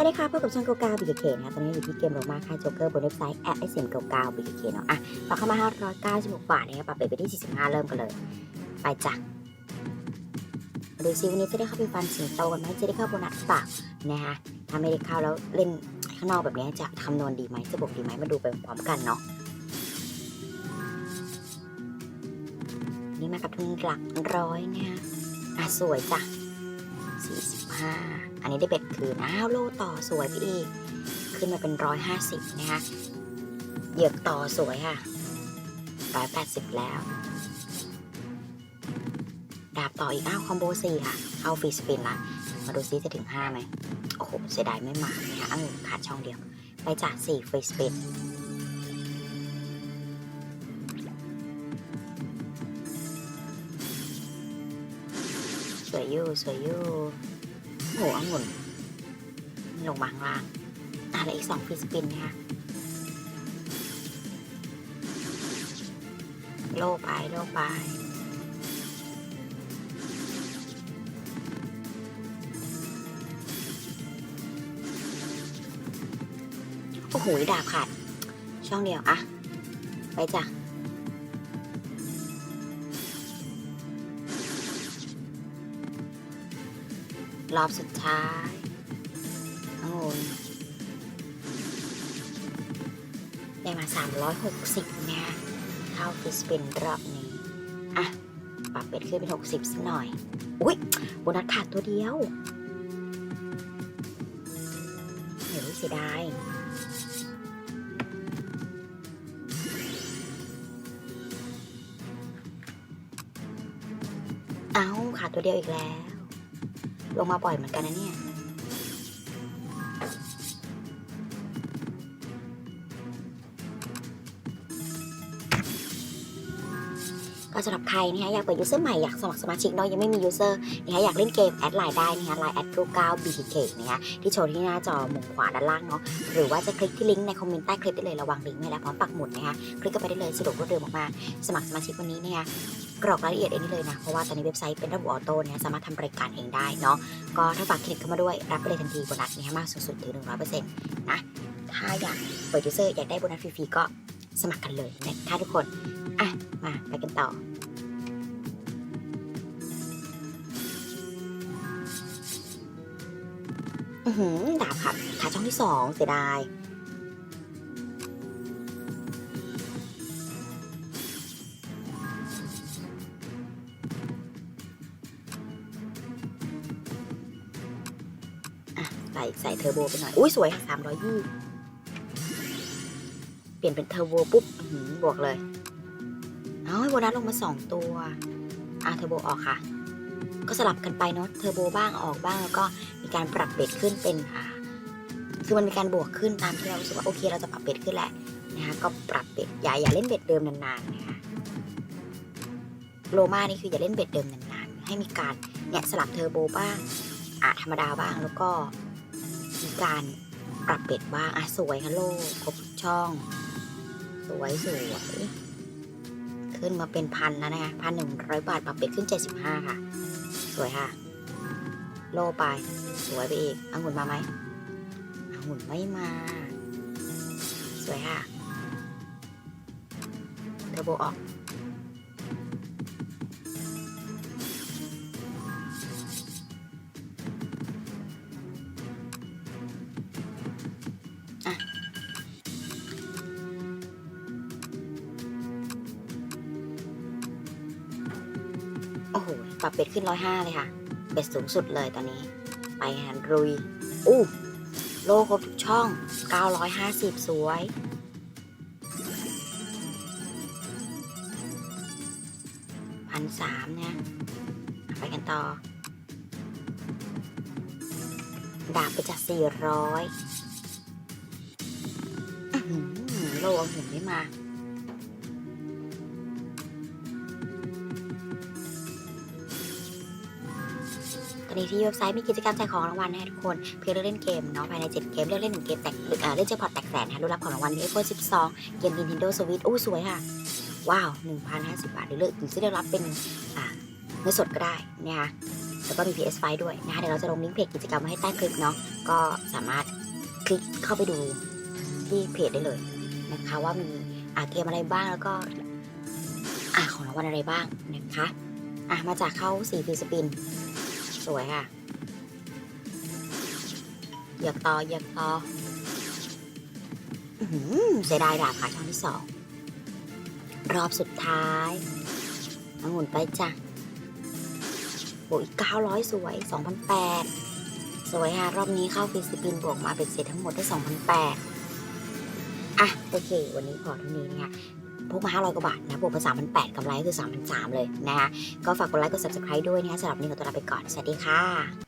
วัสดีค่ะพบกับช่องเกาเกาบีเคนะคะตอนนี้อยู่ที่เกมโรมาค่ายโจ๊กเกอร์บนเว็บไซต์แอปไอเซนเกาเกาบีเคเนาะอะต่อเข้ามา 596 บาทนะครับปรับไปที่ 45 เริ่มกันเลย ไปจ้ะมาดูซิวันนี้จะได้เข้าไปฟันสิงโตกันไหมจะได้เข้าโบนัสเปล่านะคะถ้าไม่ได้เข้าแล้วเล่นข้างนอกแบบนี้จะคำนวณดีไหมจะบวกดีไหมมาดูไปพร้อมกันเนาะนี่มากับทุนหลักร้อยเนี่ยอะสวยจ้ะ 45 อันนี้ได้เบ็ดคืน อ้าวโลต่อสวยไปอีก ขึ้นมาเป็น 150 นะคะ เหยือกต่อสวยค่ะ 180 แล้ว ดาบต่ออีก อ้าวคอมโบ 4 ค่ะ เข้าฟรีสปินละ มาดูซิจะถึง 5 ไหม โอ้โหเสียดายไม่มานะคะอันขาดช่องเดียว ไปจาก4ฟรีสปิน วยอยู่สวยอยู่โหองุ่นลงมาข้างล่างอะแล้วอีกสองฟรีสปินนะคะโลไปโลไปโอ้โหดาบขาด ช่องเดียวอะ ไปจ้ะ รอบสุดท้ายโอ้ยได้มา 360 นะเข้าฟิสเป็นรอบนี้ อะ ปรับเป็ดขึ้นเป็น 60สักหน่อย อุ้ยโบนัสขาดตัวเดียวเฮ้ยเสียดายเอาขาดตัวเดียวอีกแล้ว ลงมาบ่อยเหมือนกันนะเนี่ย ก็สำหรับใครนะคะอยากเปิดยูเซอร์ใหม่อยากสมัครสมาชิกเนาะยังไม่มียูเซอร์นะคะอยากเล่นเกมแอดไลน์ได้นะคะไลน์แอดรูเก้า BTK นะคะที่โชว์ที่หน้าจอมุมขวาด้านล่างเนาะหรือว่าจะคลิกที่ลิงก์ในคอมเมนต์ใต้คลิปได้เลยระวังลิงก์ไว้แล้วพร้อมปักหมุดนะคะคลิกเข้าไปได้เลยสะดวกรวดเร็วมากๆสมัครสมาชิกวันนี้เนี่ยกรอกรายละเอียดเองเลยนะ เพราะว่าตอนนี้เว็บไซต์เป็นระบบออโต้เนี่ยสามารถทำบริการเองได้เนาะก็ถ้าฝากคลิกเข้ามาด้วยรับไปเลยทันทีโบนัสเนี่ยมากสูงสุดถึง 100%นะถ้าอยากเปิดยูเซอร์อยากได้โบนัสฟรีๆก็สมัครกันเลยนะคะทุกคนอะ มาไปกันต่อ อือหือดาบค่ะขาช่องที่สองเสียดายอะใส่ใส่เทอร์โบไปหน่อย อุ้ยสวยสามร้อยยี่เปลี่ยนเป็นเทอร์โบปุ๊บหือบวกเลย เอาให้โบนัสลงมาสองตัวอะเทอร์โบออกค่ะ ก็สลับกันไปเนาะเทอร์โบบ้างออกบ้าง แล้วก็มีการปรับเบ็ดขึ้นเป็นอ่าคือมันมีการบวกขึ้นตามที่เรารู้สึกว่าโอเค เราจะปรับเบ็ดขึ้นแหละนะคะก็ปรับเบ็ดอย่าอย่าเล่นเบ็ดเดิมนานๆนะคะโลมานี่คืออย่าเล่นเบ็ดเดิมนานๆให้มีการเนี่ยสลับเทอร์โบบ้างอะธรรมดาบ้างแล้วก็มีการปรับเบ็ดบ้างอะสวยค่ะโลครบช่อง สวยสวย ขึ้นมาเป็นพันแล้วนะคะพันหนึ่งร้อยบาทปรับเป็ดขึ้นเจ็ดสิบห้าค่ะ สวยค่ะ โลไป สวยไปอีกองุ่นมาไหมองุ่นไม่มา สวยค่ะเทอร์โบออก โอ้โหปรับเบ็ดขึ้นร้อยห้าเลยค่ะ เบ็ดสูงสุดเลยตอนนี้ ไปหันรุย อู้โลครบทุกช่อง 950 สวย พันสามเนี่ย ไปกันต่อ ดาบไปจาก400อื้อหือโลเอาหุ่นไม่มา ในที่เว็บไซต์มีกิจกรรมแจกของรางวัลนะคะทุกคน เพื่อเลือกเล่นเกมเนาะภายใน 7 เกมเลือกเล่น1เกมแตกเอ่อเล่นเจอพอร์ตแตกแสนนะคะรุ่นรับของรางวัลมี iPhone 12 เกม Nintendo Switch อู้สวยค่ะ ว้าว 1,050 บาท หรือเลือกหรือจะได้รับเป็นเงินสดก็ได้นะคะแล้วก็มี PS5 ด้วยนะคะเดี๋ยวเราจะลงลิงก์เพจกิจกรรมไว้ให้ใต้คลิปเนาะก็สามารถคลิกเข้าไปดูที่เพจได้เลยนะคะว่ามีอาเกมอะไรบ้างแล้วก็อ่าของรางวัลอะไรบ้างนะคะอะมาจากเข้า4ฟิลสปิน สวยค่ะ เหยียบต่อเหยียบต่อเสียดายดาบขาช่องที่สองรอบสุดท้ายองุ่นไปจ้ะบวกอีก 900 สวย 2,008 สวยค่ะ รอบนี้เข้าฟิลิปปินส์บวกมาเป็นเสร็จทั้งหมดได้ 2,008 อะ โอเค วันนี้พอเท่านี้นะคะ พกมา500 กว่าบาทนะบวกไป3,008กำไรก็คือ3,003เลยนะคะก็ฝากกดไลค์กด subscribe ด้วยนะคะสำหรับวันนี้ขอตัวลาไปก่อน สวัสดีค่ะ